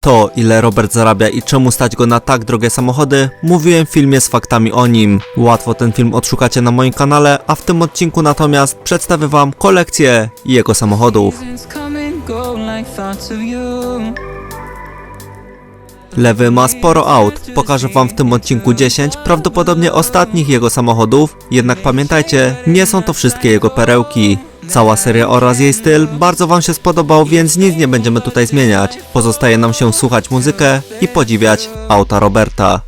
To, ile Robert zarabia i czemu stać go na tak drogie samochody, mówiłem w filmie z faktami o nim. Łatwo ten film odszukacie na moim kanale, a w tym odcinku natomiast przedstawię wam kolekcję jego samochodów. Lewy ma sporo aut, pokażę wam w tym odcinku 10, prawdopodobnie ostatnich jego samochodów, jednak pamiętajcie, nie są to wszystkie jego perełki. Cała seria oraz jej styl bardzo wam się spodobał, więc nic nie będziemy tutaj zmieniać. Pozostaje nam się słuchać muzykę i podziwiać auta Roberta.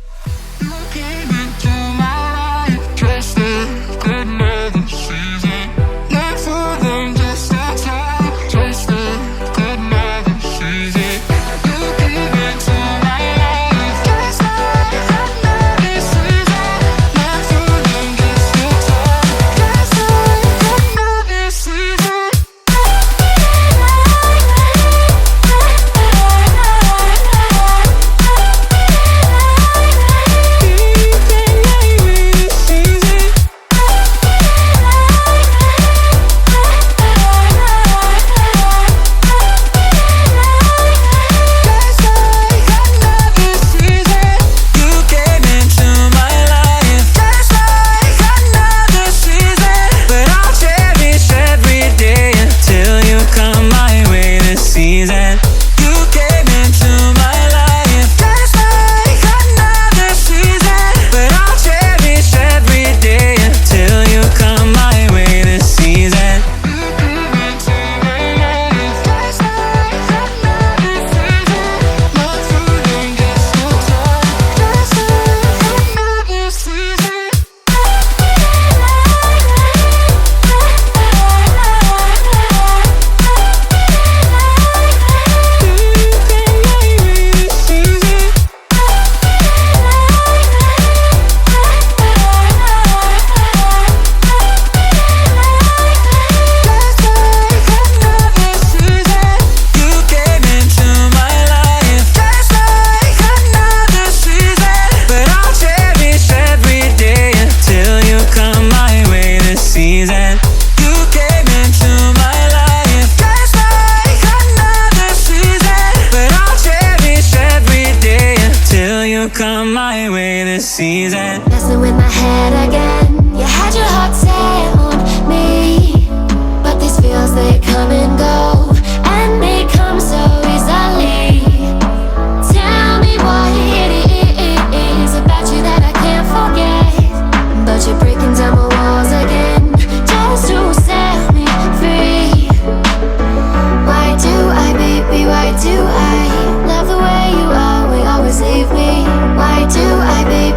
Season. Messing with my head again.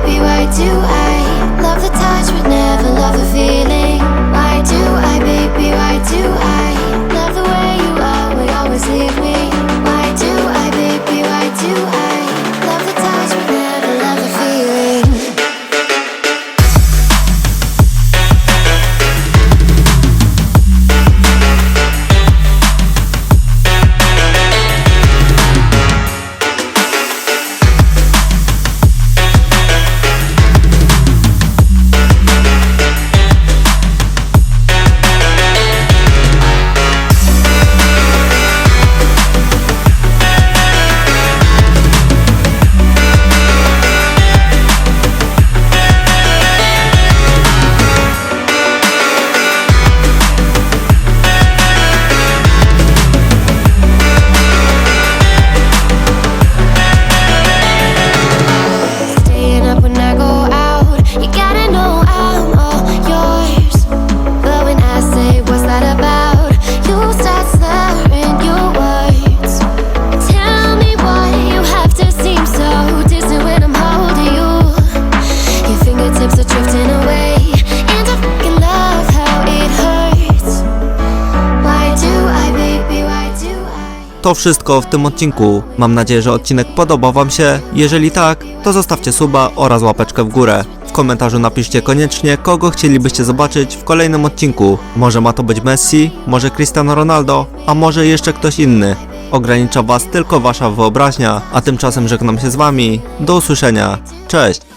Baby? Why do I To wszystko w tym odcinku. Mam nadzieję, że odcinek podobał Wam się. Jeżeli tak, to zostawcie suba oraz łapeczkę w górę. W komentarzu napiszcie koniecznie, kogo chcielibyście zobaczyć w kolejnym odcinku. Może ma to być Messi, może Cristiano Ronaldo, a może jeszcze ktoś inny. Ogranicza Was tylko Wasza wyobraźnia, a tymczasem żegnam się z Wami. Do usłyszenia. Cześć!